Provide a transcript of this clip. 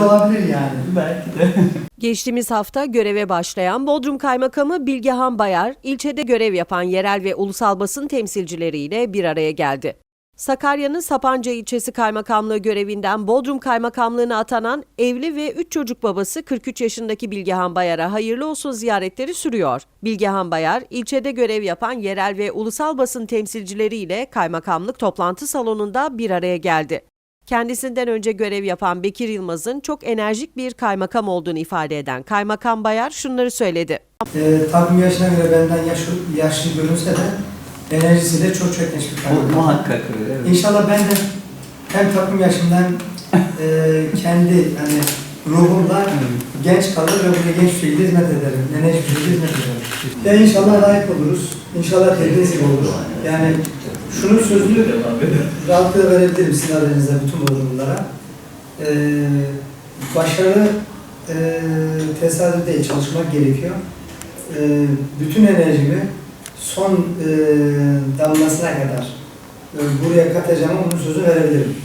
de olabilir yani. Belki de. Geçtiğimiz hafta göreve başlayan Bodrum Kaymakamı Bilgehan Bayar, ilçede görev yapan yerel ve ulusal basın temsilcileriyle bir araya geldi. Sakarya'nın Sapanca ilçesi kaymakamlığı görevinden Bodrum Kaymakamlığı'na atanan evli ve 3 çocuk babası 43 yaşındaki Bilgehan Bayar'a hayırlı olsun ziyaretleri sürüyor. Bilgehan Bayar, ilçede görev yapan yerel ve ulusal basın temsilcileriyle kaymakamlık toplantı salonunda bir araya geldi. Kendisinden önce görev yapan Bekir Yılmaz'ın çok enerjik bir kaymakam olduğunu ifade eden Kaymakam Bayar şunları söyledi. Ee, takvim yaşına göre benden yaş, yaşlı görünse de enerjisi de çok çok genç bir Bu kaymakam. muhakkak öyle. Evet. İnşallah ben de hem takvim yaşımdan e, kendi hani ruhumla genç kalır ve buraya genç bir şekilde hizmet ederim. Enerjik bir şekilde hizmet ederim. Ya inşallah layık oluruz. İnşallah dediğiniz gibi olur. Yani şunun sözünü rahatlıkla verebilirim sizin aranızda bütün Bodrumlulara. Ee, başarı e, tesadüf değil, çalışmak gerekiyor. Ee, bütün enerjimi son e, damlasına kadar e, buraya katacağıma onun sözü verebilirim.